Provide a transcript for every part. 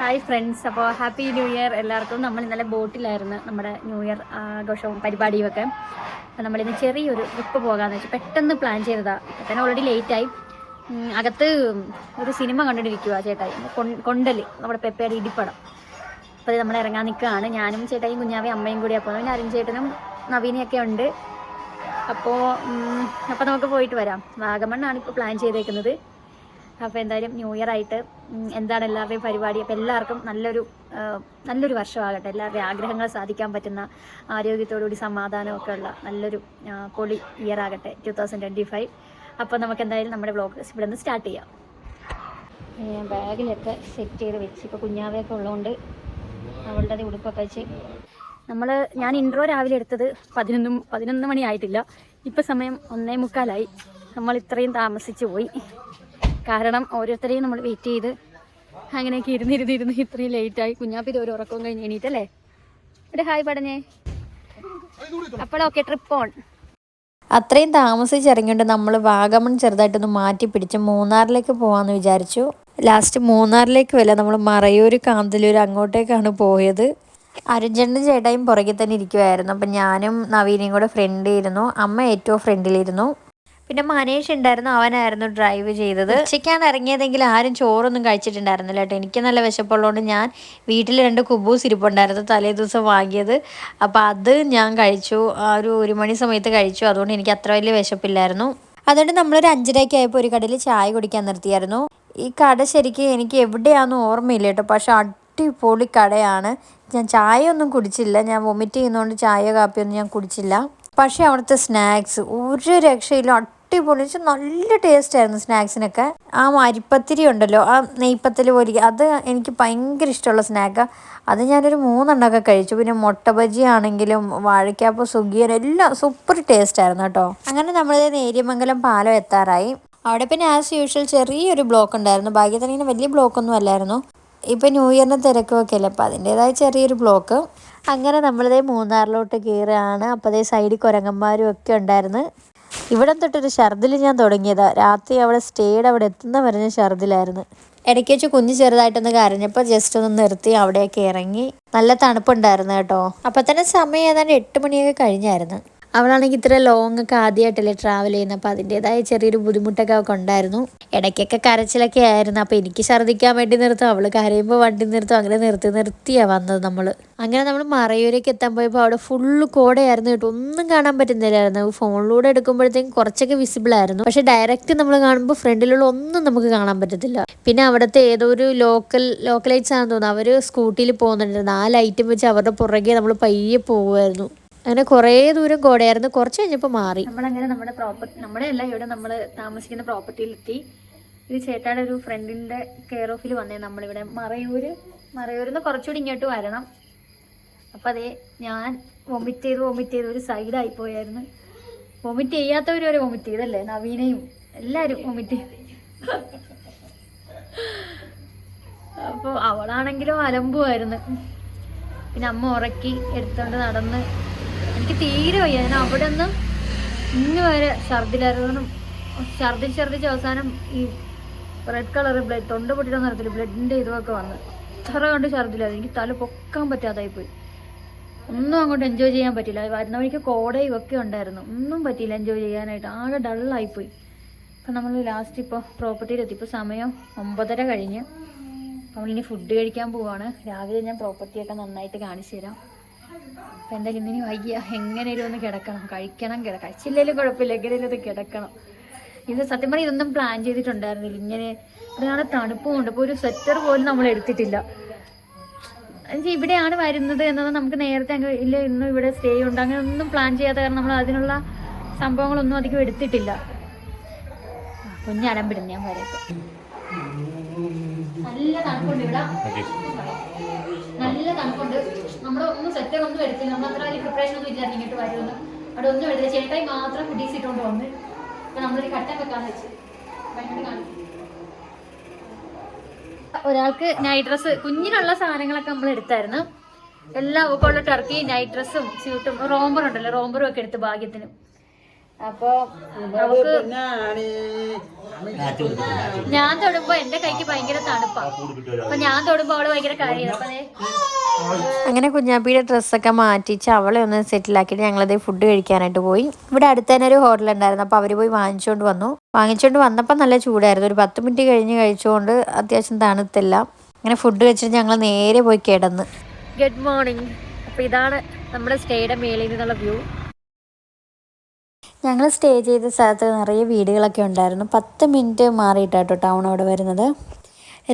Hi friends അപ്പോൾ happy new year എല്ലാവർക്കും. നമ്മൾ ഇന്നലെ ബോട്ടിലായിരുന്നു നമ്മുടെ ന്യൂ ഇയർ ആഘോഷവും പരിപാടിയും ഒക്കെ അപ്പോൾ നമ്മളിന്ന് ചെറിയൊരു ട്രിപ്പ് പോകാമെന്ന് വെച്ചാൽ പെട്ടെന്ന് പ്ലാൻ ചെയ്തതാണ് തന്നെ ഓൾറെഡി ലേറ്റായി അകത്ത് ഒരു സിനിമ കണ്ടിട്ടിരിക്കുക ചേട്ടായി. കൊണ്ടൽ നമ്മുടെ പെപ്പയുടെ ഇടിപ്പടം അപ്പോൾ നമ്മൾ ഇറങ്ങാൻ നിൽക്കുകയാണ് ഞാനും ചേട്ടായും കുഞ്ഞാവയും അമ്മയും കൂടിയാണ് പോകുന്നത് പിന്നെ അരുൺ ചേട്ടനും നവീനയൊക്കെ ഉണ്ട്. അപ്പോൾ അപ്പോൾ നമുക്ക് പോയിട്ട് വരാം. വാഗമണ്ണാണ് ഇപ്പോൾ പ്ലാൻ ചെയ്തേക്കുന്നത്. അപ്പോൾ എന്തായാലും ന്യൂ ഇയർ ആയിട്ട് എന്താണ് എല്ലാവരുടെയും പരിപാടി. അപ്പോൾ എല്ലാവർക്കും നല്ലൊരു നല്ലൊരു വർഷമാകട്ടെ. എല്ലാവരുടെയും ആഗ്രഹങ്ങൾ സാധിക്കാൻ പറ്റുന്ന ആരോഗ്യത്തോടുകൂടി സമാധാനമൊക്കെ ഉള്ള നല്ലൊരു പൊളി ഇയർ ആകട്ടെ ടു തൗസൻഡ് ട്വന്റി ഫൈവ് അപ്പോൾ നമുക്ക് എന്തായാലും നമ്മുടെ ബ്ലോഗ് ഇവിടെ നിന്ന് സ്റ്റാർട്ട് ചെയ്യാം. ഞാൻ ബാഗിലൊക്കെ സെറ്റ് ചെയ്ത് വെച്ച്. ഇപ്പോൾ കുഞ്ഞാവയൊക്കെ ഉള്ളതുകൊണ്ട് അവളുടെ ഉടുപ്പൊക്കെ വെച്ച്. നമ്മൾ ഞാൻ ഇൻട്രോ രാവിലെ എടുത്തത് പതിനൊന്നും പതിനൊന്ന് മണി ആയിട്ടില്ല. ഇപ്പം സമയം ഒന്നേ മുക്കാലായി. നമ്മൾ ഇത്രയും താമസിച്ചു പോയി. കാരണം ഓരോരുത്തരെയും നമ്മൾ വെയിറ്റ് ചെയ്ത് അങ്ങനെയൊക്കെ ഇരുന്നിരുന്നിരുന്ന് ഇത്രയും ലേറ്റായി കുഞ്ഞാപ്പിത് ഒരു ഉറക്കവും കഴിഞ്ഞ് എണീറ്റല്ലേ? ഇവിടെ ഹായ് പടഞ്ഞേ അപ്പോഴൊക്കെ ട്രിപ്പ് ഓൺ അത്രയും താമസിച്ചിറങ്ങിയിട്ട് നമ്മൾ വാഗമൺ ചെറുതായിട്ടൊന്ന് മാറ്റി പിടിച്ച് മൂന്നാറിലേക്ക് പോകാമെന്ന് വിചാരിച്ചു. ലാസ്റ്റ് മൂന്നാറിലേക്ക് വല്ല നമ്മൾ മറയൂർ കാന്തല്ലൂർ അങ്ങോട്ടേക്കാണ് പോയത്. അരുൺചേട്ടനും ചേട്ടായും പുറകെ തന്നെ ഇരിക്കുമായിരുന്നു അപ്പം ഞാനും നവീനയും കൂടെ ഫ്രണ്ടിലിരുന്നു അമ്മ ഏറ്റവും ഫ്രണ്ടിലിരുന്നു പിന്നെ മനേഷ് ഉണ്ടായിരുന്നു അവനായിരുന്നു ഡ്രൈവ് ചെയ്തത്. ഉച്ചയ്ക്കാണ് ഇറങ്ങിയതെങ്കിൽ ആരും ചോറൊന്നും കഴിച്ചിട്ടുണ്ടായിരുന്നില്ല കേട്ടോ. എനിക്ക് നല്ല വിശപ്പുള്ളതുകൊണ്ട് ഞാൻ വീട്ടിൽ രണ്ട് കുബൂസ് ഇരിപ്പുണ്ടായിരുന്നു തലേ ദിവസം വാങ്ങിയത്. അപ്പോൾ അത് ഞാൻ കഴിച്ചു. ഒരു ഒരു മണി സമയത്ത് കഴിച്ചു. അതുകൊണ്ട് എനിക്ക് അത്ര വലിയ വിശപ്പില്ലായിരുന്നു. അതുകൊണ്ട് നമ്മളൊരു അഞ്ചരയ്ക്ക് ആയപ്പോൾ ഒരു കടയിൽ ചായ കുടിക്കാൻ നിർത്തിയായിരുന്നു. ഈ കട ശരിക്കും എനിക്ക് എവിടെയാണെന്ന് ഓർമ്മയില്ല കേട്ടോ. പക്ഷെ അടിപൊളി കടയാണ്. ഞാൻ ചായ ഒന്നും കുടിച്ചില്ല. ഞാൻ വൊമിറ്റ് ചെയ്യുന്നതുകൊണ്ട് ചായ കാപ്പിയൊന്നും ഞാൻ കുടിച്ചില്ല. പക്ഷേ അവിടുത്തെ സ്നാക്സ് ഒരു രക്ഷയിലും അടിപൊളി. വെച്ചാൽ നല്ല ടേസ്റ്റ് ആയിരുന്നു സ്നാക്സിനൊക്കെ. ആ അരിപ്പത്തിരി ഉണ്ടല്ലോ ആ നെയ്പ്പത്തിൽ പോലെ. അത് എനിക്ക് ഭയങ്കര ഇഷ്ടമുള്ള സ്നാക്കാണ് അത് ഞാനൊരു മൂന്നെണ്ണമൊക്കെ കഴിച്ചു. പിന്നെ മുട്ട ബജി ആണെങ്കിലും വാഴയ്ക്കാപ്പം സുഗിയൻ എല്ലാം സൂപ്പർ ടേസ്റ്റ് ആയിരുന്നു കേട്ടോ. അങ്ങനെ നമ്മൾ നേര്യമംഗലം പാലം എത്താറായി. അവിടെ പിന്നെ ആസ് യൂഷ്വൽ ചെറിയൊരു ബ്ലോക്ക് ഉണ്ടായിരുന്നു. ഭാഗ്യത്തിന് ഇങ്ങനെ വലിയ ബ്ലോക്കൊന്നും അല്ലായിരുന്നു. ഇപ്പം ന്യൂ ഇയറിന്റെ തിരക്കൊക്കെ അല്ലേ? അപ്പോൾ അതിന്റേതായ ചെറിയൊരു ബ്ലോക്ക് അങ്ങനെ നമ്മളിതേ മൂന്നാറിലോട്ട് കയറുകയാണ് അപ്പോൾ അതേ സൈഡിൽ കുരങ്ങന്മാരും ഒക്കെ ഉണ്ടായിരുന്നു. ഇവിടെ തൊട്ടൊരു ഛർദിൽ ഞാൻ തുടങ്ങിയതാ. രാത്രി അവിടെ സ്റ്റേയുടെ അവിടെ എത്തുന്ന പറഞ്ഞ ഞാൻ ഛർദിലായിരുന്നു ഇടയ്ക്ക് വെച്ച് കുഞ്ഞ് ചെറുതായിട്ടൊന്ന് കരഞ്ഞപ്പോൾ ജസ്റ്റ് ഒന്ന് നിർത്തി അവിടെയൊക്കെ ഇറങ്ങി. നല്ല തണുപ്പുണ്ടായിരുന്നു കേട്ടോ. അപ്പം തന്നെ സമയം ഏതാണ്ട് എട്ട് മണിയൊക്കെ കഴിഞ്ഞായിരുന്നു. അവളാണെങ്കിൽ ഇത്ര ലോങ് ഒക്കെ ആദ്യമായിട്ടല്ലേ ട്രാവൽ ചെയ്യുന്നത് അപ്പോൾ അതിന്റെതായ ചെറിയൊരു ബുദ്ധിമുട്ടൊക്കെ അവൾക്ക് ഉണ്ടായിരുന്നു. ഇടയ്ക്കൊക്കെ കരച്ചിലൊക്കെ ആയിരുന്നു. അപ്പോൾ എനിക്ക് ഛർദ്ദിക്കാൻ വേണ്ടി നിർത്തും. അവൾ കരയുമ്പോൾ വണ്ടി നിർത്തും. അങ്ങനെ നിർത്തി നിർത്തിയാണ് വന്നത് നമ്മൾ അങ്ങനെ നമ്മൾ മറയൂരേക്ക് എത്താൻ പോയപ്പോൾ അവിടെ ഫുള്ള് കോടയായിരുന്നു കേട്ടോ. ഒന്നും കാണാൻ പറ്റുന്നില്ലായിരുന്നു. ഫോണിലൂടെ എടുക്കുമ്പോഴത്തേക്കും കുറച്ചൊക്കെ വിസിബിൾ ആയിരുന്നു. പക്ഷേ ഡയറക്റ്റ് നമ്മൾ കാണുമ്പോൾ ഫ്രണ്ടിലുള്ള ഒന്നും നമുക്ക് കാണാൻ പറ്റത്തില്ല. പിന്നെ അവിടുത്തെ ഏതോ ഒരു ലോക്കൽ ലോക്കലൈറ്റ്സ് ആണെന്ന് തോന്നുന്നു. അവർ സ്കൂട്ടിയിൽ പോകുന്നുണ്ടായിരുന്നു. ആ ലൈറ്റും വെച്ച് അവരുടെ പുറകെ നമ്മൾ പയ്യെ പോകുമായിരുന്നു അങ്ങനെ കുറേ ദൂരം കോടയായിരുന്നു കുറച്ച് കഴിഞ്ഞപ്പോൾ മാറി. നമ്മളങ്ങനെ നമ്മുടെ പ്രോപ്പർട്ടി നമ്മുടെ അല്ല ഇവിടെ നമ്മൾ താമസിക്കുന്ന പ്രോപ്പർട്ടിയിലെത്തി ഇത് ചേട്ടായുടെ ഒരു ഫ്രണ്ടിന്റെ കെയർ ഓഫിൽ വന്നേ. നമ്മളിവിടെ മറയൂര് മറയൂരിൽ നിന്ന് കുറച്ചുകൂടി ഇങ്ങോട്ട് വരണം. അപ്പം അതേ ഞാൻ വൊമിറ്റ് ചെയ്ത് വൊമിറ്റ് ചെയ്ത് ഒരു സൈഡായി പോയായിരുന്നു. വൊമിറ്റ് ചെയ്യാത്തവർ വരെ വൊമിറ്റ് ചെയ്തല്ലേ? നവീനയും എല്ലാവരും വൊമിറ്റ് ചെയ്ത്. അപ്പോൾ അവളാണെങ്കിലും അലമ്പുമായിരുന്നു. പിന്നെ അമ്മ ഉറക്കി എടുത്തോണ്ട് നടന്ന് എനിക്ക് തീരെ വയ്യ. ഞാൻ അവിടെ നിന്ന് ഇന്ന് വരെ ഛർദിലായിരുന്നു ഛർദിച്ച് ഛർദിച്ച് അവസാനം ഈ റെഡ് കളർ ബ്ലഡ് തൊണ്ട പൊട്ടിട്ട് നടത്തില്ല ബ്ലഡിന്റെ ഇതുമൊക്കെ വന്ന്. ഇത്ര കണ്ട് ഛർദിലായിരുന്നു. എനിക്ക് തല പൊക്കാൻ പറ്റാതായി പോയി ഒന്നും അങ്ങോട്ട് എൻജോയ് ചെയ്യാൻ പറ്റില്ല വരുന്ന വഴിക്ക് കോടയും ഒക്കെ ഉണ്ടായിരുന്നു. ഒന്നും പറ്റിയില്ല എൻജോയ് ചെയ്യാനായിട്ട്. ആകെ ഡള്ളായിപ്പോയി അപ്പം നമ്മൾ ലാസ്റ്റ് ഇപ്പോൾ പ്രോപ്പർട്ടിയിലെത്തി ഇപ്പോൾ സമയം ഒമ്പതര കഴിഞ്ഞ്. നമ്മളിനി ഫുഡ് കഴിക്കാൻ പോവാണ്. രാവിലെ ഞാൻ പ്രോപ്പർട്ടിയൊക്കെ നന്നായിട്ട് കാണിച്ചു തരാം. അപ്പം എന്തായാലും ഇന്നിനി വൈകിയ എങ്ങനെയും ഒന്ന് കിടക്കണം. കഴിക്കണം കിട കഴിച്ചില്ലെങ്കിലും കുഴപ്പമില്ല. എങ്ങനെയും ഒന്ന് കിടക്കണം. ഇത് സത്യം പറഞ്ഞാൽ ഇതൊന്നും പ്ലാൻ ചെയ്തിട്ടുണ്ടായിരുന്നില്ല. ഇങ്ങനെ ഇവിടെയാണ് തണുപ്പും ഉണ്ട് ഇപ്പൊ ഒരു സ്വെറ്റർ പോലും നമ്മൾ എടുത്തിട്ടില്ല. എന്നുവെച്ചാൽ ഇവിടെയാണ് വരുന്നത് എന്നത് നമുക്ക് നേരത്തെ അങ്ങ് ഇല്ല ഇന്നും ഇവിടെ സ്റ്റേ ഉണ്ട്. അങ്ങനെ ഒന്നും പ്ലാൻ ചെയ്യാത്ത കാരണം നമ്മൾ അതിനുള്ള സംഭവങ്ങളൊന്നും അധികം എടുത്തിട്ടില്ല. കുഞ്ഞടമ്പിടുന്ന ഞാൻ വരേക്കും നല്ല തണുപ്പുണ്ട് ഇവിടെ. നല്ല തണുപ്പുണ്ട്. നമ്മൾ ഒന്നും സെറ്റർ ഒന്നും എടുത്തില്ല. നമ്മൾ അത്ര വലിയ പ്രിപ്പറേഷൻ ഒന്നും ഇല്ലാതെ ഇങ്ങോട്ട് വരുമെന്ന്. അവിടെ ഒന്നും എടുത്തില്ല. ചേട്ടായി മാത്രം ഫുഡീസ് ഇട്ടുകൊണ്ട് വന്ന് അപ്പൊ നമ്മളൊരു കട്ടൻ വെക്കാന്ന് വെച്ച്. ഒരാൾക്ക് നൈറ്റ് ഡ്രസ്സ് കുഞ്ഞിനുള്ള സാധനങ്ങളൊക്കെ നമ്മൾ എടുത്തായിരുന്നു. എല്ലാ ഉള്ള ടർക്കി നൈറ്റ് ഡ്രസ്സും സ്യൂട്ടും റോംബർ ഉണ്ടല്ലോ റോംബറും ഒക്കെ എടുത്ത് ഭാഗ്യത്തിന്. അപ്പൊ അവക്ക് ഞാൻ തൊടുമ്പോ എന്റെ കൈക്ക് ഭയങ്കര തണുപ്പാ. അപ്പൊ ഞാൻ തൊടുമ്പോ അവൾ ഭയങ്കര കാര്യം. അപ്പൊ അങ്ങനെ കുഞ്ഞാപ്പിയുടെ ഡ്രസ്സൊക്കെ മാറ്റിച്ച് അവളെ ഒന്ന് സെറ്റിലാക്കിയിട്ട് ഞങ്ങളത് ഫുഡ് കഴിക്കാനായിട്ട് പോയി. ഇവിടെ അടുത്ത് തന്നെ ഒരു ഹോട്ടൽ ഉണ്ടായിരുന്നു. അപ്പോൾ അവർ പോയി വാങ്ങിച്ചുകൊണ്ട് വന്നു. വാങ്ങിച്ചുകൊണ്ട് വന്നപ്പോൾ നല്ല ചൂടായിരുന്നു. ഒരു പത്ത് മിനിറ്റ് കഴിഞ്ഞ് കഴിച്ചുകൊണ്ട് അത്യാവശ്യം തണുത്തില്ല. അങ്ങനെ ഫുഡ് കഴിച്ചിട്ട് ഞങ്ങൾ നേരെ പോയി കിടന്ന്. ഗുഡ് മോർണിംഗ് അപ്പോൾ ഇതാണ് നമ്മുടെ സ്റ്റേയുടെ മേളിൽ നിന്നുള്ള വ്യൂ ഞങ്ങൾ സ്റ്റേ ചെയ്ത സ്ഥലത്ത് നിറയെ വീടുകളൊക്കെ ഉണ്ടായിരുന്നു. പത്ത് മിനിറ്റ് മാറിയിട്ടാട്ടോ ടൗൺ അവിടെ വരുന്നത്.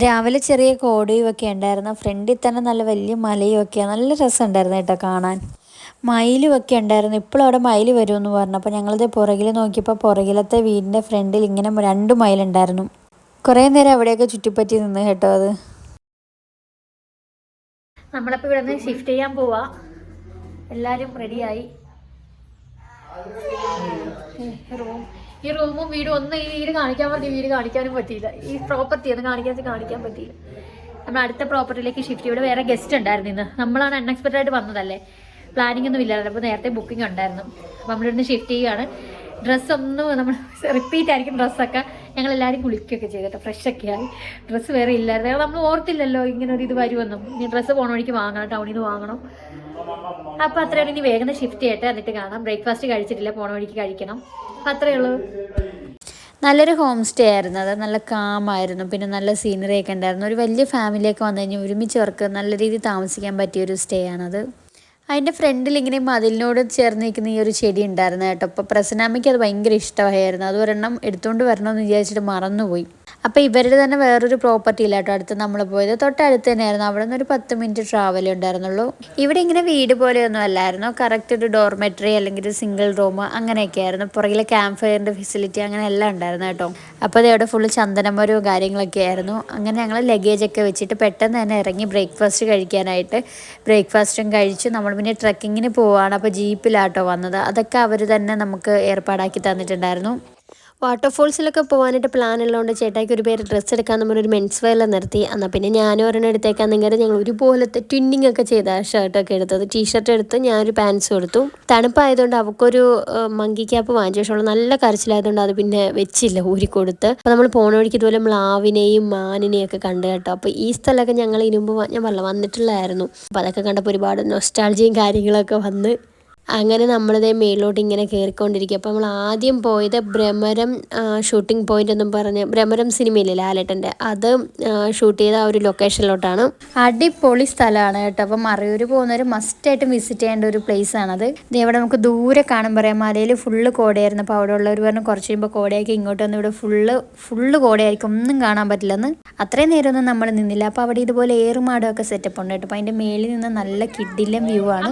രാവിലെ ചെറിയ കോടയും ഒക്കെ ഉണ്ടായിരുന്നു. ഫ്രണ്ടിൽ തന്നെ നല്ല വലിയ മലയും ഒക്കെ നല്ല രസമുണ്ടായിരുന്നു കേട്ടോ കാണാൻ. മയിലും ഒക്കെ ഉണ്ടായിരുന്നു. ഇപ്പോഴും അവിടെ മയിൽ വരുമെന്ന് പറഞ്ഞു. അപ്പോൾ ഞങ്ങളിത് പുറകിൽ നോക്കിയപ്പോൾ പുറകിലത്തെ വീടിന്റെ ഫ്രണ്ടിൽ ഇങ്ങനെ രണ്ട് മയിലുണ്ടായിരുന്നു. കുറേ നേരം അവിടെയൊക്കെ ചുറ്റിപ്പറ്റി നിന്ന് കേട്ടോ അത്. നമ്മളപ്പോൾ ഇവിടെ നിന്ന് ഷിഫ്റ്റ് ചെയ്യാൻ പോവാ. എല്ലാവരും റെഡിയായി റൂം ഈ റൂമും വീടും ഒന്നും ഈ വീട് കാണിക്കാൻ പറഞ്ഞ വീട് കാണിക്കാനും പറ്റിയില്ല. ഈ പ്രോപ്പർട്ടി ഒന്നും കാണിക്കാൻ കാണിക്കാൻ പറ്റിയില്ല. നമ്മൾ അടുത്ത പ്രോപ്പർട്ടിയിലേക്ക് ഷിഫ്റ്റ് ഇവിടെ വേറെ ഗസ്റ്റ് ഉണ്ടായിരുന്നു ഇന്ന്. നമ്മളാണ് അൺഎക്സ്പെക്റ്റഡ് ആയിട്ട് വന്നതല്ലേ? പ്ലാനിങ് ഒന്നും ഇല്ലായിരുന്നു. അപ്പോൾ നേരത്തെ ബുക്കിംഗ് ഉണ്ടായിരുന്നു. അപ്പോൾ നമ്മളിവിടുന്ന് ഷിഫ്റ്റ് ചെയ്യുകയാണ്. ഡ്രസ്സൊന്നും നമ്മൾ റിപ്പീറ്റ് ആയിരിക്കും ഡ്രസ്സൊക്കെ ഞങ്ങൾ എല്ലാവരും കുളിക്കുകയൊക്കെ ചെയ്തിട്ട് ഫ്രഷ് ഒക്കെ ആയി ഡ്രസ്സ് വേറെ ഇല്ലായിരുന്നു. നമ്മൾ ഓർത്തില്ലല്ലോ ഇങ്ങനെ ഒരു ഇത് വരുമെന്നും. ഇനി ഡ്രസ്സ് പോണ വഴിക്ക് വാങ്ങണം ടൗണിൽ നിന്ന് വാങ്ങണം. അപ്പോൾ അത്രയാണ് ഇനി വേഗം ഷിഫ്റ്റ് ചെയ്യട്ടെ എന്നിട്ട് കാണാം. ബ്രേക്ക്ഫാസ്റ്റ് കഴിച്ചിട്ടില്ല പോണ വഴിക്ക് കഴിക്കണം. അപ്പം അത്രയേ ഉള്ളൂ. നല്ലൊരു ഹോം സ്റ്റേ ആയിരുന്നു. അത് നല്ല കാമായിരുന്നു. പിന്നെ നല്ല സീനറി ഒക്കെ ഉണ്ടായിരുന്നു. ഒരു വലിയ ഫാമിലിയൊക്കെ വന്നു കഴിഞ്ഞാൽ ഒരുമിച്ചവർക്ക് നല്ല രീതിയിൽ താമസിക്കാൻ പറ്റിയ ഒരു സ്റ്റേ ആണത്. അതിന്റെ ഫ്രണ്ടിൽ ഇങ്ങനെ മതിലിനോട് ചേർന്ന് നിൽക്കുന്ന ഈ ഒരു ചെടി ഉണ്ടായിരുന്നു കേട്ടോ. അപ്പോൾ പ്രസന്നാമ്മയ്ക്ക് അത് ഭയങ്കര ഇഷ്ടമായിരുന്നു. അത് ഒരെണ്ണം എടുത്തുകൊണ്ട് വരണമെന്ന് വിചാരിച്ചിട്ട് മറന്നുപോയി. അപ്പോൾ ഇവരുടെ തന്നെ വേറൊരു പ്രോപ്പർട്ടി ഇല്ല കേട്ടോ. അടുത്ത് നമ്മൾ പോയത്. തൊട്ടടുത്ത് തന്നെയായിരുന്നു. അവിടെ നിന്ന് ഒരു പത്ത് മിനിറ്റ് ട്രാവൽ ഉണ്ടായിരുന്നുള്ളൂ. ഇവിടെ ഇങ്ങനെ വീട് പോലെയൊന്നും അല്ലായിരുന്നു. കറക്റ്റ് ഒരു ഡോർമെട്രി അല്ലെങ്കിൽ ഒരു സിംഗിൾ റൂം അങ്ങനെയൊക്കെ ആയിരുന്നു. പുറകിലെ ക്യാമ്പ് ഫയറിന്റെ ഫെസിലിറ്റി അങ്ങനെ എല്ലാം ഉണ്ടായിരുന്നു കേട്ടോ. അപ്പോൾ അത് അവിടെ ഫുള്ള് ചന്ദനമരവും കാര്യങ്ങളൊക്കെ ആയിരുന്നു. അങ്ങനെ ഞങ്ങൾ ലഗേജൊക്കെ വെച്ചിട്ട് പെട്ടെന്ന് തന്നെ ഇറങ്ങി ബ്രേക്ക്ഫാസ്റ്റ് കഴിക്കാനായിട്ട് ബ്രേക്ക്ഫാസ്റ്റും കഴിച്ചു. നമ്മൾ പിന്നെ ട്രക്കിങ്ങിന് പോവുകയാണ് അപ്പോൾ ജീപ്പിലാട്ടോ വന്നത്. അതൊക്കെ അവർ തന്നെ നമുക്ക് ഏർപ്പാടാക്കി തന്നിട്ടുണ്ടായിരുന്നു. വാട്ടർഫോൾസിലൊക്കെ പോകാനായിട്ട് പ്ലാൻ ഉള്ളതുകൊണ്ട് ചേട്ടായിക്ക് ഒരു പേര് ഡ്രസ്സ് എടുക്കാൻ നമ്മൾ ഒരു മെൻസ് വെയർ നിർത്തി. എന്നാൽ പിന്നെ ഞാനും ഒരെണ്ണം എടുത്തേക്കാൻ നിങ്ങളുടെ ഞങ്ങൾ ഒരുപോലത്തെ ട്വിന്നിങ് ഒക്കെ ചെയ്ത ഷർട്ടൊക്കെ എടുത്തത്. ടീഷർട്ട് എടുത്ത് ഞാനൊരു പാൻസും എടുത്തു തണുപ്പായതുകൊണ്ട് അവൾക്കൊരു മങ്കി ക്യാപ്പ് വാങ്ങിച്ച. ശേഷമുള്ള നല്ല കരച്ചിലായതുകൊണ്ട് അത് പിന്നെ വെച്ചില്ല ഊരി കൊടുത്ത്. അപ്പോൾ നമ്മൾ പോണ വഴിക്ക് ഇതുപോലെ മ്ലാവിനെയും മാനിനെയും ഒക്കെ കണ്ടു കേട്ടോ. അപ്പോൾ ഈ സ്ഥലമൊക്കെ ഞങ്ങൾ വ- ഞാൻ പറഞ്ഞ വന്നിട്ടുള്ളായിരുന്നു അപ്പോൾ അതൊക്കെ കണ്ടപ്പോൾ ഒരുപാട് നൊസ്റ്റാൾജിയും കാര്യങ്ങളൊക്കെ വന്ന് അങ്ങനെ നമ്മളിതേ മേളിലോട്ട് ഇങ്ങനെ കയറിക്കൊണ്ടിരിക്കുക അപ്പോൾ നമ്മൾ ആദ്യം പോയത് ഭ്രമരം ഷൂട്ടിംഗ് പോയിന്റ് എന്നും പറഞ്ഞ് ഭ്രമരം സിനിമയിലെ ലാലേട്ടന്റെ. അത് ഷൂട്ട് ചെയ്ത ആ ഒരു ലൊക്കേഷനിലോട്ടാണ് അടിപൊളി സ്ഥലമാണ് കേട്ടോ. അപ്പം മറയൂർ പോകുന്നവർ മസ്റ്റായിട്ടും വിസിറ്റ് ചെയ്യേണ്ട ഒരു പ്ലേസ് ആണത്. ഇതേവിടെ ഇവിടെ നമുക്ക് ദൂരെ കാണാൻ പറയാം മലയിൽ ഫുള്ള് കോടയായിരുന്നു. അപ്പോൾ അവിടെ ഉള്ളവർ പറഞ്ഞു കുറച്ച് കഴിയുമ്പോൾ കോടയാക്കി ഇങ്ങോട്ട് വന്ന് ഇവിടെ ഫുള്ള് ഫുള്ള് കോടയായിരിക്കും. ഒന്നും കാണാൻ പറ്റില്ലെന്ന്. അത്രയും നേരമൊന്നും നമ്മൾ നിന്നില്ല. അപ്പോൾ അവിടെ ഇതുപോലെ ഏറുമാടമൊക്കെ സെറ്റപ്പ് ഉണ്ട് കേട്ടോ. അപ്പോൾ അതിന്റെ മേളിൽ നിന്ന് നല്ല കിഡിലും വ്യൂ ആണ്.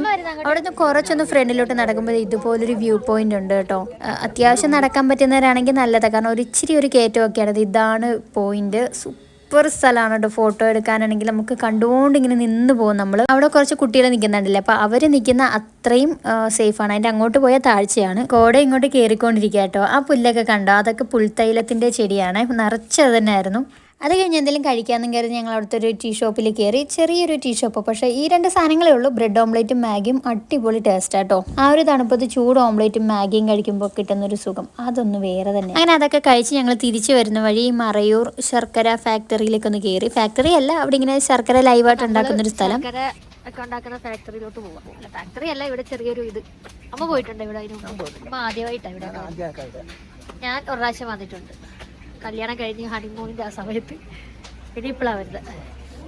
അവിടെ നിന്ന് കുറച്ചൊന്ന് ഫ്രണ്ടിലോട്ട് നടക്കുമ്പോൾ ഇതുപോലൊരു വ്യൂ പോയിന്റ് ഉണ്ട് കേട്ടോ. അത്യാവശ്യം നടക്കാൻ പറ്റുന്നവരാണെങ്കിൽ നല്ലതാണ് കാരണം ഒരു ഇച്ചിരി ഒരു കയറ്റമൊക്കെയാണ്. ഇത് ഇതാണ് പോയിന്റ് സൂപ്പർ സ്ഥലമാണ് കേട്ടോ. ഫോട്ടോ എടുക്കാനാണെങ്കിൽ നമുക്ക് കണ്ടുകൊണ്ട് ഇങ്ങനെ നിന്ന് പോകും നമ്മൾ അവിടെ കുറച്ച് കുട്ടികൾ നിൽക്കുന്നുണ്ടല്ലേ? അപ്പോൾ അവർ നിൽക്കുന്ന അത്രയും സേഫാണ് അതിന്റെ അങ്ങോട്ട് പോയ താഴ്ചയാണ്. കോട ഇങ്ങോട്ട് കയറിക്കൊണ്ടിരിക്കുക കേട്ടോ. ആ പുല്ലൊക്കെ കണ്ടോ? അതൊക്കെ പുൽത്തൈലത്തിന്റെ ചെടിയാണ്. നിറച്ചത് തന്നെയായിരുന്നു. അത് കഴിഞ്ഞ് എന്തെങ്കിലും കഴിക്കാമെന്നും കരുതി ഞങ്ങൾ അവിടുത്തെ ഒരു ടീ ഷോപ്പിൽ കയറി ചെറിയൊരു ടീ ഷോപ്പ്. പക്ഷേ ഈ രണ്ട് സാധനങ്ങളേ ഉള്ളൂ. ബ്രെഡ് ഓംലേറ്റും മാഗിയും അടിപൊളി ടേസ്റ്റ് ആട്ടോ ആ ഒരു തണുപ്പത്ത് ചൂട് ഓംലേറ്റും മാഗിയും കഴിക്കുമ്പോൾ കിട്ടുന്ന ഒരു സുഖം. അതൊന്ന് വേറെ തന്നെ. അങ്ങനെ അതൊക്കെ കഴിച്ച് ഞങ്ങൾ തിരിച്ചു വരുന്ന വഴി മറയൂർ ശർക്കര ഫാക്ടറിയിലേക്ക് ഒന്ന് കയറി. ഫാക്ടറി അല്ല അവിടെ ഇങ്ങനെ ശർക്കര ലൈവായിട്ട് ഉണ്ടാക്കുന്ന ഒരു സ്ഥലം. ഒക്കെ ഉണ്ടാക്കുന്ന ഫാക്ടറിയിലോട്ട് പോവാം. അല്ല ഫാക്ടറി അല്ല ഇവിടെ ചെറിയൊരു ഇത്. അമ്മ പോയിട്ടുണ്ട് ഇവിടെ അതിന് മുമ്പ്. അമ്മ ആദ്യമായിട്ടാണ് ഇവിടെ. ഞാൻ ഒരു പ്രാവശ്യം വന്നിട്ടുണ്ട്. കല്യാണം കഴിഞ്ഞ് ഹണിമൂണിന്റെ ആ സമയത്ത് പിന്നെ ഇപ്പോഴാണ് വരുന്നത്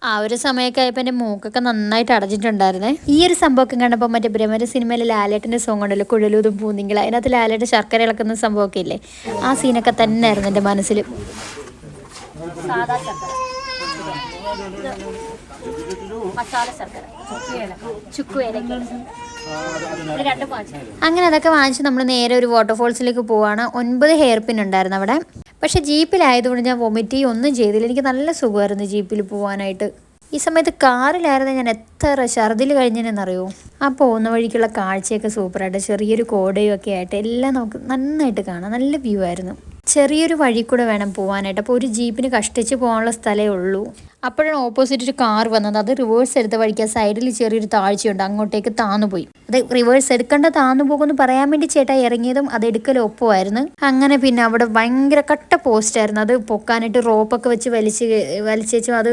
ആ ഒരു സമയമൊക്കെ ആയപ്പോൾ എന്റെ മൂക്കൊക്കെ നന്നായിട്ട് അടഞ്ഞിട്ടുണ്ടായിരുന്നേ. ഈ ഒരു സംഭവമൊക്കെ കണ്ടപ്പോൾ മറ്റേ ബ്രഹ്മര സിനിമയിൽ ലാലേട്ടന്റെ സോങ് ഉണ്ടല്ലോ കുഴലൂതും പൂന്തിങ്കൾ അതിനകത്ത് ലാലേട്ടൻ ശർക്കര ഇളക്കുന്ന സംഭവമൊക്കെ ഇല്ലേ ആ സീനൊക്കെ തന്നെ ആയിരുന്നു എന്റെ മനസ്സിൽ സാധാ ശർക്കര മസാല ചുക്കു ഏലക്ക അങ്ങനെ അതൊക്കെ വാങ്ങിച്ച് നമ്മൾ നേരെ ഒരു വാട്ടർഫോൾസിലേക്ക് പോവാണ്. ഒൻപത് ഹെയർ പിൻ ഉണ്ടായിരുന്നു അവിടെ. പക്ഷേ ജീപ്പിലായതുകൊണ്ട് ഞാൻ വൊമിറ്റ് ഒന്നും ചെയ്തില്ല. എനിക്ക് നല്ല സുഖമായിരുന്നു ജീപ്പിൽ പോകാനായിട്ട് ഈ സമയത്ത് കാറിലായിരുന്നു ഞാൻ എത്ര ഛർദിൽ കഴിഞ്ഞെന്നറിയോ? ആ പോകുന്ന വഴിക്കുള്ള കാഴ്ചയൊക്കെ സൂപ്പറായിട്ട്. ചെറിയൊരു കോടയും ഒക്കെ ആയിട്ട് എല്ലാം നമുക്ക് നന്നായിട്ട് കാണാം. നല്ല വ്യൂ ആയിരുന്നു. ചെറിയൊരു വഴി കൂടെ വേണം പോകാനായിട്ട് അപ്പോൾ ഒരു ജീപ്പിന് കഷ്ടിച്ച് പോകാനുള്ള സ്ഥലമേ ഉള്ളൂ. അപ്പോഴാണ് ഓപ്പോസിറ്റ് ഒരു കാർ വന്നത്. അത് റിവേഴ്സ് എടുത്ത വഴിക്ക് സൈഡിൽ ചെറിയൊരു താഴ്ചയുണ്ട്. അങ്ങോട്ടേക്ക് താന്നു പോയി. അത് റിവേഴ്സ് എടുക്കേണ്ട താന്നു പോകുമെന്ന് പറയാൻ വേണ്ടി ചേട്ടാ ഇറങ്ങിയതും അത് എടുക്കൽ ഒപ്പമായിരുന്നു. അങ്ങനെ പിന്നെ അവിടെ ഭയങ്കര കട്ട പോസ്റ്റ് ആയിരുന്നു. അത് പൊക്കാനായിട്ട് റോപ്പൊക്കെ വെച്ച് വലിച്ച് വലിച്ചു അത്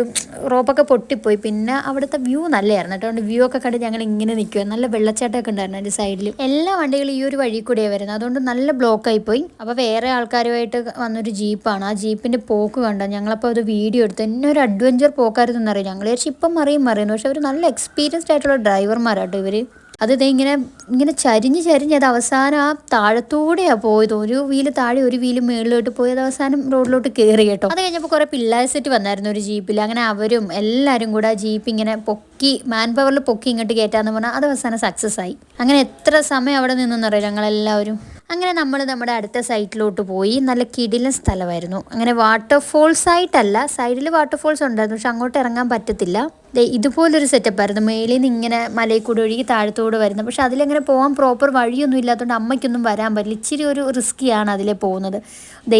റോപ്പൊക്കെ പൊട്ടിപ്പോയി. പിന്നെ അവിടുത്തെ വ്യൂ നല്ലതായിരുന്നു കേട്ടോ. വ്യൂ ഒക്കെ കണ്ട് ഞങ്ങൾ ഇങ്ങനെ നിൽക്കുക നല്ല വെള്ളച്ചാട്ടമൊക്കെ ഉണ്ടായിരുന്നു അതിന്റെ സൈഡിൽ എല്ലാ വണ്ടികളും ഈ ഒരു വഴി കൂടിയാണ് വരുന്നത്. അതുകൊണ്ട് നല്ല ബ്ലോക്കായി പോയി. അപ്പോൾ വേറെ ആൾക്കാരുമായിട്ട് വന്നൊരു ജീപ്പാണ് ആ ജീപ്പിന്റെ പോക്ക് കണ്ടോ? ഞങ്ങളപ്പോൾ അത് വീഡിയോ എടുത്തു. എന്നെ ഒരു അഡ്വഞ്ചർ പോക്കായിരുന്നു എന്നറിയാം ഞങ്ങൾ വിചാരിച്ചു ഇപ്പം മറിയും മറിയും. പക്ഷെ അവർ നല്ല എക്സ്പീരിയൻസ്ഡ് ആയിട്ടുള്ള ഡ്രൈവർമാരാട്ടോ ഇവർ അത് ഇതേ ഇങ്ങനെ ഇങ്ങനെ ചരിഞ്ഞ് ചരിഞ്ഞ് അത് അവസാനം ആ താഴത്തൂടെയാണ് പോയത്. ഒരു വീൽ താഴെ ഒരു വീൽ മുകളിലോട്ട് പോയത് അവസാനം റോഡിലോട്ട് കയറി കേട്ടോ. അത് കഴിഞ്ഞപ്പോൾ കുറേ പിള്ളേർ സെറ്റ് വന്നായിരുന്നു ഒരു ജീപ്പിൽ അങ്ങനെ അവരും എല്ലാവരും കൂടെ ആ ജീപ്പ് ഇങ്ങനെ പൊക്കി മാൻ പവറിൽ പൊക്കി ഇങ്ങോട്ട് കയറ്റാന്ന് പറഞ്ഞാൽ അത് അവസാനം സക്സസ് ആയി. അങ്ങനെ എത്ര സമയം അവിടെ നിന്നെന്നറിയാം ഞങ്ങളെല്ലാവരും? അങ്ങനെ നമ്മൾ നമ്മുടെ അടുത്ത സൈറ്റിലോട്ട് പോയി നല്ല കിടിലൻ സ്ഥലമായിരുന്നു. അങ്ങനെ വാട്ടർഫോൾസ് ആയിട്ടല്ല സൈഡിൽ വാട്ടർഫോൾസ് ഉണ്ടായിരുന്നു പക്ഷെ അങ്ങോട്ട് ഇറങ്ങാൻ പറ്റത്തില്ല. ഇതുപോലൊരു സെറ്റപ്പായിരുന്നു മേളിൽ നിന്ന് ഇങ്ങനെ മലയിൽ കൂടെ ഒഴുകി താഴത്തോട് വരുന്നത്. പക്ഷെ അതിലങ്ങനെ പോകാൻ പ്രോപ്പർ വഴിയൊന്നും ഇല്ലാത്തതുകൊണ്ട് അമ്മയ്ക്കൊന്നും വരാൻ പറ്റില്ല. ഇച്ചിരി ഒരു റിസ്ക്കിയാണ് അതിലെ പോകുന്നത്.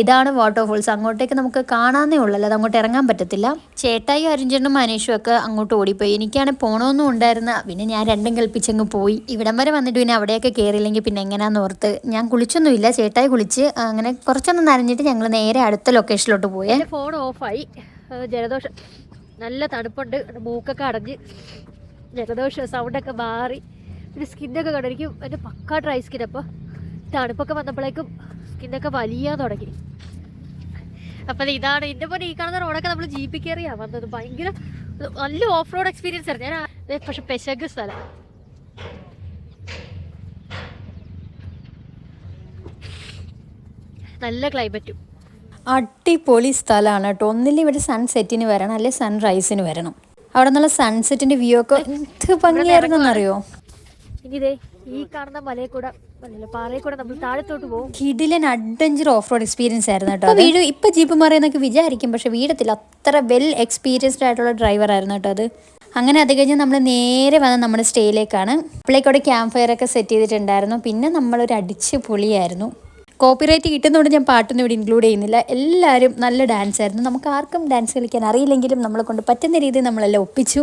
ഇതാണ് വാട്ടർഫോൾസ് അങ്ങോട്ടേക്ക് നമുക്ക് കാണാനേ ഉള്ളല്ലോ. അത് അങ്ങോട്ട് ഇറങ്ങാൻ പറ്റത്തില്ല. ചേട്ടായി അരിഞ്ചേട്ടനും മനീഷും ഒക്കെ അങ്ങോട്ട് ഓടിപ്പോയി. എനിക്കാണെങ്കിൽ പോകണമെന്നും ഉണ്ടായിരുന്ന. പിന്നെ ഞാൻ രണ്ടും കൽപ്പിച്ചങ്ങ് പോയി. ഇവിടം വരെ വന്നിട്ട് പിന്നെ അവിടെയൊക്കെ കയറിയില്ലെങ്കിൽ പിന്നെ എങ്ങനെയാന്ന് ഓർത്ത് ഞാൻ കുളിച്ചൊന്നുമില്ല. ചേട്ടായി കുളിച്ച് അങ്ങനെ കുറച്ചൊന്ന് നനഞ്ഞിട്ട് ഞങ്ങൾ നേരെ അടുത്ത ലൊക്കേഷനിലോട്ട് പോയി. ഫോൺ ഓഫായി ജലദോഷം. നല്ല തണുപ്പുണ്ട്. മൂക്കൊക്കെ അടഞ്ഞ് ജലദോഷം സൗണ്ടൊക്കെ മാറി. പിന്നെ സ്കിന്നൊക്കെ കണ്ടു? എനിക്ക് എന്റെ പക്കാ ഡ്രൈ സ്കിൻ അപ്പോൾ തണുപ്പൊക്കെ വന്നപ്പോഴേക്കും സ്കിന്നൊക്കെ വലിയാൻ തുടങ്ങി. അപ്പം ഇതാണ്. ഇതിന്റെ പോലെ ഈ കാണുന്ന റോഡൊക്കെ നമ്മൾ ജീപ്പിൽ കയറിയാണ് വന്നത്. ഭയങ്കര നല്ല ഓഫ് റോഡ് എക്സ്പീരിയൻസ് ആയിരുന്നു. ഞാൻ പക്ഷെ പെശക് സ്ഥലം. നല്ല ക്ലൈമറ്റും അടിപൊളി സ്ഥലമാണ് കേട്ടോ. ഒന്നില്ല ഇവിടെ സൺസെറ്റിന് വരണം അല്ലെ സൺറൈസിന് വരണം. അവിടെ നിന്നുള്ള സൺസെറ്റിന്റെ വ്യൂ ഒക്കെ എന്ത് ഭംഗിയായിരുന്നു എന്നറിയോ ഈ കാണുന്ന മലയിൽ കൂടെ മലയിലെ പാറയിൽ കൂടെ നമ്മൾ താഴത്തോട്ട് പോകും. കിടിലൻ അഡ്വഞ്ചർ ഓഫ് റോഡ് എക്സ്പീരിയൻസ് ആയിരുന്നു കേട്ടോ വീട് ഇപ്പൊ ജീപ്പ് മാറിയെന്നൊക്കെ വിചാരിക്കും പക്ഷെ വീടത്തിൽ അത്ര വെൽ എക്സ്പീരിയൻസ്ഡ് ആയിട്ടുള്ള ഡ്രൈവർ ആയിരുന്നു കേട്ടോ അത്. അങ്ങനെ അത് കഴിഞ്ഞ് നമ്മൾ നേരെ വന്ന നമ്മുടെ സ്റ്റേയിലേക്കാണ് അപ്പോഴേക്കൂടെ ക്യാമ്പ് ഫയർ ഒക്കെ സെറ്റ് ചെയ്തിട്ടുണ്ടായിരുന്നു. പിന്നെ നമ്മളൊരു അടിച്ച് പൊളിയായിരുന്നു കോപ്പിറൈറ്റ് കിട്ടുന്നതുകൊണ്ട് ഞാൻ പാട്ടൊന്നും ഇവിടെ ഇൻക്ലൂഡ് ചെയ്യുന്നില്ല. എല്ലാവരും നല്ല ഡാൻസ് ആയിരുന്നു. നമുക്ക് ആർക്കും ഡാൻസ് കളിക്കാൻ അറിയില്ലെങ്കിലും നമ്മളെ കൊണ്ട് പറ്റുന്ന രീതിയിൽ നമ്മളെല്ലാം ഒപ്പിച്ചു.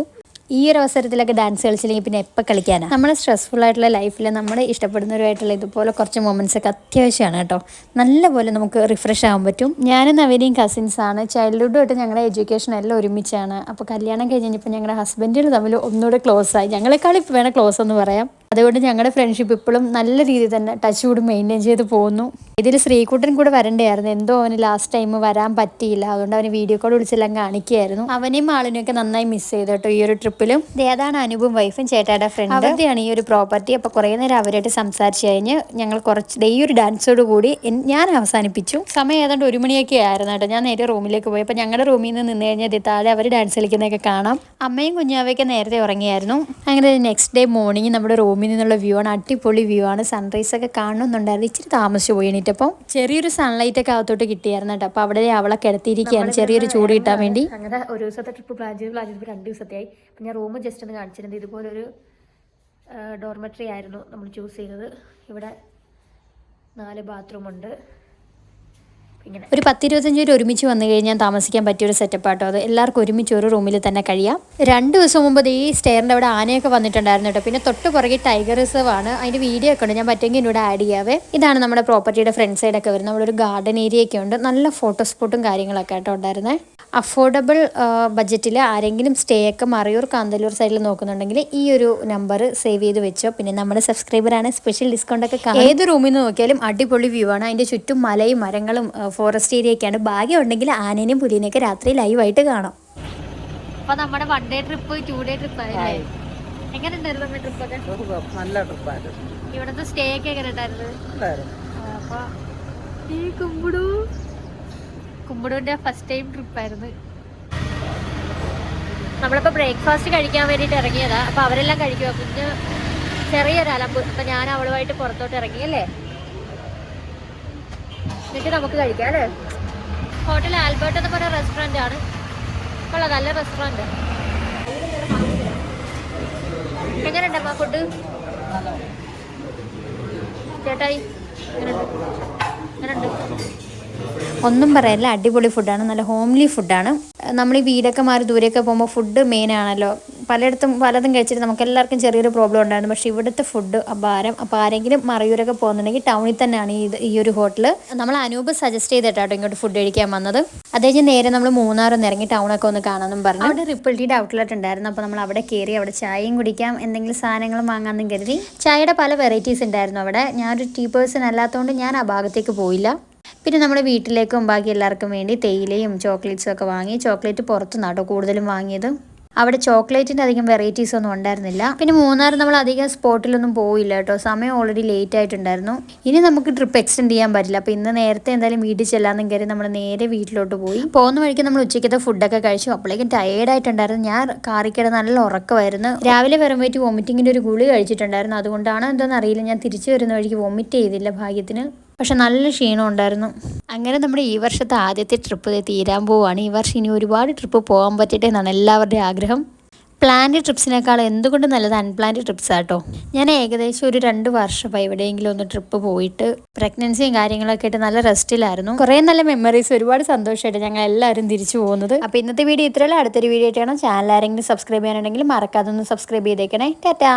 ഈ ഒരു അവസരത്തിലൊക്കെ ഡാൻസ് കളിച്ചില്ലെങ്കിൽ പിന്നെ എപ്പോൾ കളിക്കാനാണ് നമ്മുടെ സ്ട്രെസ്ഫുൾ ആയിട്ടുള്ള ലൈഫിൽ നമ്മൾ ഇഷ്ടപ്പെടുന്നവരുമായിട്ടുള്ള ഇതുപോലെ കുറച്ച് മൊമെന്റ്സ് ഒക്കെ അത്യാവശ്യമാണ് കേട്ടോ. നല്ലപോലെ നമുക്ക് റിഫ്രഷ് ആകാൻ പറ്റും. ഞാനും നവീനയും കസിൻസ് ആണ്. ചൈൽഡ്ഹുഡ് തൊട്ട് ഞങ്ങളുടെ എഡ്യൂക്കേഷൻ എല്ലാം ഒരുമിച്ചാണ്. അപ്പോൾ കല്യാണം കഴിഞ്ഞപ്പോൾ ഞങ്ങളുടെ ഹസ്ബൻഡുകൾ തമ്മിൽ ഒന്നുകൂടെ ക്ലോസ് ആയി. ഞങ്ങളെക്കാൾ ഇപ്പോൾ വേണം ക്ലോസ് എന്ന് പറയാം. അതുകൊണ്ട് ഞങ്ങളുടെ ഫ്രണ്ട്ഷിപ്പ് ഇപ്പോഴും നല്ല രീതിയിൽ തന്നെ ടച്ച് കൂടി മെയിന്റെയിൻ ചെയ്ത് പോകുന്നു. ഇതിൽ ശ്രീകുട്ടൻ കൂടെ വരണ്ടായിരുന്നു. എന്തോ അവന് ലാസ്റ്റ് ടൈം വരാൻ പറ്റിയില്ല. അതുകൊണ്ട് അവന് വീഡിയോ കോൾ വിളിച്ചെല്ലാം കാണിക്കുകയായിരുന്നു അവനെയും ആളിനെയൊക്കെ നന്നായി മിസ് ചെയ്തു കേട്ടോ ഈ ഒരു ട്രിപ്പിലും ഏതാണ് അനുപും വൈഫും ചേട്ടായുടെ ഫ്രണ്ട് അവരുടെയാണ് ഈ ഒരു പ്രോപ്പർട്ടി അപ്പോൾ കുറേ നേരം അവരായിട്ട് സംസാരിച്ച് കഴിഞ്ഞ് ഞങ്ങൾ കുറച്ച് ദേ ഈ ഒരു ഡാൻസോട് കൂടി ഞാൻ അവസാനിപ്പിച്ചു. സമയം ഏതാണ്ട് ഒരു മണിയൊക്കെ ആയിരുന്നു കേട്ടോ. ഞാൻ നേരെ റൂമിലേക്ക് പോയി. അപ്പോൾ ഞങ്ങളുടെ റൂമിൽ നിന്ന് നിന്ന് കഴിഞ്ഞാൽ ദേ താഴെ അവർ ഡാൻസ് കളിക്കുന്നതൊക്കെ കാണാം. അമ്മയും കുഞ്ഞാവയൊക്കെ നേരത്തെ ഉറങ്ങിയായിരുന്നു. അങ്ങനെ നെക്സ്റ്റ് ഡേ മോർണിംഗ് നമ്മുടെ റൂമിൽ നിന്നുള്ള വ്യൂ ആണ്. അടിപൊളി വ്യൂ ആണ്. സൺറൈസ് ഒക്കെ കാണുന്നുണ്ടായിരുന്നു ഇച്ചിരി താമസിച്ചു പോയി. എണീറ്റപ്പോൾ ചെറിയൊരു സൺലൈറ്റ് ഒക്കെ അകത്തോട്ട് കിട്ടിയായിരുന്നു കേട്ടോ. അപ്പോൾ അവിടെ അവളെ കിടത്തിയിരിക്കുകയാണ്. ചെറിയൊരു ചൂട് കിട്ടാൻ വേണ്ടി. അങ്ങനെ ഒരു ദിവസത്തെ ട്രിപ്പ് പ്ലാൻ ചെയ്ത്. പ്ലാൻ ചെയ്തപ്പോൾ രണ്ട് ദിവസത്തെയായി. അപ്പം ഞാൻ റൂം ജസ്റ്റ് ഒന്ന് കാണിച്ചിരുന്നത് ഇതുപോലൊരു ഡോർമെട്രി ആയിരുന്നു നമ്മൾ ചൂസ് ചെയ്തത്. ഇവിടെ നാല് ബാത്റൂം ഉണ്ട്. ഇങ്ങനെ. ഒരു പത്തിരുപത്തഞ്ച് പേര് ഒരുമിച്ച് വന്നു കഴിഞ്ഞാൽ താമസിക്കാൻ പറ്റിയ ഒരു സെറ്റപ്പ് ആട്ടോ. അത് എല്ലാവർക്കും ഒരുമിച്ച് ഒരു റൂമിൽ തന്നെ കഴിയാം. രണ്ട് ദിവസം മുമ്പ് ഈ സ്റ്റെയറിന്റെ അവിടെ ആനയൊക്കെ വന്നിട്ടുണ്ടായിരുന്നു കേട്ടോ. പിന്നെ തൊട്ട് പുറകെ ടൈഗർ റിസർവ് ആണ്. അതിന്റെ വീഡിയോ ഒക്കെ ഉണ്ട്. ഞാൻ പറ്റുമെങ്കിൽ എന്നോട് ആഡ് ചെയ്യാവേ. ഇതാണ് നമ്മുടെ പ്രോപ്പർട്ടിയുടെ ഫ്രണ്ട് സൈഡൊക്കെ വരുന്നത്. നമ്മുടെ ഒരു ഗാർഡൻ ഏരിയ ഒക്കെ ഉണ്ട്. നല്ല ഫോട്ടോ സ്പോട്ടും കാര്യങ്ങളൊക്കെ ആട്ടോ ഉണ്ടായിരുന്നേ. അഫോർഡബിൾ ബഡ്ജറ്റിൽ ആരെങ്കിലും സ്റ്റേ ഒക്കെ മറയൂർ കാന്തല്ലൂർ സൈഡിൽ നോക്കുന്നുണ്ടെങ്കിൽ ഈ ഒരു നമ്പർ സേവ് ചെയ്ത് വെച്ചോ. പിന്നെ നമ്മുടെ സബ്സ്ക്രൈബറാണ് സ്പെഷ്യൽ ഡിസ്കൗണ്ട് ഒക്കെ കാണും. ഏത് റൂമിൽ നിന്ന് നോക്കിയാലും അടിപൊളി വ്യൂ ആണ്. അതിന്റെ ചുറ്റും മലയും മരങ്ങളും ഫോറസ്റ്റ് ഏരിയ ഒക്കെയാണ്. ഭാഗ്യം ഉണ്ടെങ്കിൽ ആനേനെയും പുലിനെയൊക്കെ രാത്രി ലൈവ് ആയിട്ട് കാണാം. അപ്പൊ നമ്മുടെ one day trip two day trip ആയില്ലേ? എങ്ങനെ ഉണ്ടായിരുന്നു നമ്മുടെ ട്രിപ്പ് ഒക്കെ. നല്ല ട്രിപ്പായിരുന്നു ഇവിടുത്തെ സ്റ്റേ ഒക്കെ എങ്ങനെ ഉണ്ടായിരുന്നു അപ്പൊ ഈ കുമ്പിടു. കുമ്പിടുവിന്റെ ഫസ്റ്റ് ടൈം ട്രിപ്പ് ട്രിപ്പായിരുന്നു നമ്മളിപ്പോൾ ബ്രേക്ക്ഫാസ്റ്റ് കഴിക്കാൻ വേണ്ടിയിട്ട് ഇറങ്ങിയതാ. അപ്പൊ അവരെല്ലാം കഴിക്കുക കുഞ്ഞ് ചെറിയൊരു അലമ്പ്. അപ്പൊ ഞാൻ അവളുമായിട്ട് പുറത്തോട്ട് ഇറങ്ങി അല്ലേ? എന്നിട്ട് നമുക്ക് കഴിക്കാം അല്ലേ? ഹോട്ടൽ ആൽബർട്ട് എന്ന് പറഞ്ഞ റെസ്റ്റോറന്റ് ആണ്. കൊള്ളാം നല്ല റെസ്റ്റോറന്റ് എങ്ങനെയുണ്ടപ്പാ ഫുഡ് ചേട്ടായി എങ്ങനെയുണ്ട്? എങ്ങനെയുണ്ട്? ഒന്നും പറയാനില്ല അടിപൊളി ഫുഡാണ് നല്ല ഹോംലി ഫുഡാണ് നമ്മൾ ഈ വീടൊക്കെ മാറി ദൂരെയൊക്കെ പോകുമ്പോൾ ഫുഡ് മെയിൻ ആണല്ലോ. പലയിടത്തും പലതും കഴിച്ചിട്ട് നമുക്ക് എല്ലാവർക്കും ചെറിയൊരു പ്രോബ്ലം ഉണ്ടായിരുന്നു. പക്ഷേ ഇവിടുത്തെ ഫുഡ് അപാരം. അപ്പോൾ ആരെങ്കിലും മറയൂരൊക്കെ പോകുന്നുണ്ടെങ്കിൽ ടൗണിൽ തന്നെയാണ് ഈ ഈ ഒരു ഹോട്ടൽ നമ്മൾ അനൂപ് സജസ്റ്റ് ചെയ്തിട്ടാട്ടോ ഇങ്ങോട്ട് ഫുഡ് കഴിക്കാൻ വന്നത്. അതേ നേരെ നമ്മൾ മൂന്നാറൊന്ന് ഇറങ്ങി ടൗണൊക്കെ ഒന്ന് കാണാമെന്നും പറഞ്ഞു. അവിടെ റിപ്പിൾ ടീയുടെ ഔട്ട്ലെറ്റ് ഉണ്ടായിരുന്നു. അപ്പോൾ നമ്മൾ അവിടെ കയറി അവിടെ ചായയും കുടിക്കാം എന്തെങ്കിലും സാധനങ്ങളും വാങ്ങാമെന്നും കരുതി. ചായയുടെ പല വെറൈറ്റീസ് ഉണ്ടായിരുന്നു അവിടെ. ഞാനൊരു ടീ പേഴ്സൺ അല്ലാത്തതുകൊണ്ട് ഞാൻ ആ ഭാഗത്തേക്ക് പോയില്ല. പിന്നെ നമ്മുടെ വീട്ടിലേക്കും ബാക്കി എല്ലാവർക്കും വേണ്ടി തേയിലയും ചോക്ലേറ്റ്സും ഒക്കെ വാങ്ങി ചോക്ലേറ്റ് പുറത്തുനിന്നാണ് കേട്ടോ കൂടുതലും വാങ്ങിയത്. അവിടെ ചോക്ലേറ്റിന്റെ അധികം വെറൈറ്റീസ് ഒന്നും ഉണ്ടായിരുന്നില്ല. പിന്നെ മൂന്നാർ നമ്മൾ അധികം സ്പോട്ടിലൊന്നും പോയില്ല കേട്ടോ സമയം ഓൾറെഡി ലേറ്റ് ആയിട്ടുണ്ടായിരുന്നു. ഇനി നമുക്ക് ട്രിപ്പ് എക്സ്റ്റെൻഡ് ചെയ്യാൻ പറ്റില്ല. അപ്പോൾ ഇന്ന് നേരത്തെ എന്തായാലും വീട്ടിൽ ചെല്ലാമെന്നും കയറി നമ്മൾ നേരെ വീട്ടിലോട്ട് പോയി. പോകുന്ന വഴിക്ക് നമ്മൾ ഉച്ചയ്ക്കത്തെ ഫുഡൊക്കെ കഴിച്ചു. അപ്പോഴേക്കും ടയേർഡായിട്ടുണ്ടായിരുന്നു ഞാൻ കാറിക്കിട നല്ല ഉറക്കമായിരുന്നു. രാവിലെ വരുമ്പോഴേക്ക് വോമിറ്റിങ്ങിന്റെ ഒരു ഗുളി കഴിച്ചിട്ടുണ്ടായിരുന്നു. അതുകൊണ്ടാണ് എന്താണെന്ന് അറിയില്ല. ഞാൻ തിരിച്ചു വരുന്ന വഴിക്ക് വോമിറ്റ് ചെയ്തില്ല ഭാഗ്യത്തിന്. പക്ഷെ നല്ല ക്ഷീണം ഉണ്ടായിരുന്നു. അങ്ങനെ നമ്മുടെ ഈ വർഷത്തെ ആദ്യത്തെ ട്രിപ്പ് തീരാൻ പോവുകയാണ് ഈ വർഷം ഇനി ഒരുപാട് ട്രിപ്പ് പോകാൻ പറ്റട്ടെ എന്നാണ് എല്ലാവരുടെയും ആഗ്രഹം. പ്ലാൻഡ് ട്രിപ്സിനേക്കാൾ എന്തുകൊണ്ട് നല്ലത് അൺപ്ലാൻഡ് ട്രിപ്സ് ആട്ടോ ഞാൻ ഏകദേശം ഒരു രണ്ട് വർഷമായി എവിടെയെങ്കിലും ഒന്ന് ട്രിപ്പ് പോയിട്ട് പ്രഗ്നൻസിയും കാര്യങ്ങളൊക്കെ ആയിട്ട് നല്ല റെസ്റ്റിലായിരുന്നു കുറേ നല്ല മെമ്മറീസ് ഒരുപാട് സന്തോഷമായിട്ട് ഞങ്ങൾ എല്ലാവരും തിരിച്ചു പോകുന്നത്. അപ്പോൾ ഇന്നത്തെ വീഡിയോ ഇത്രയുള്ള അടുത്തൊരു വീഡിയോ ആയിട്ടാണ്. ചാനൽ ആരെങ്കിലും സബ്സ്ക്രൈബ് ചെയ്യാനുണ്ടെങ്കിൽ മറക്കാതെ ഒന്ന് സബ്സ്ക്രൈബ് ചെയ്തേക്കണേ. ടാറ്റാ.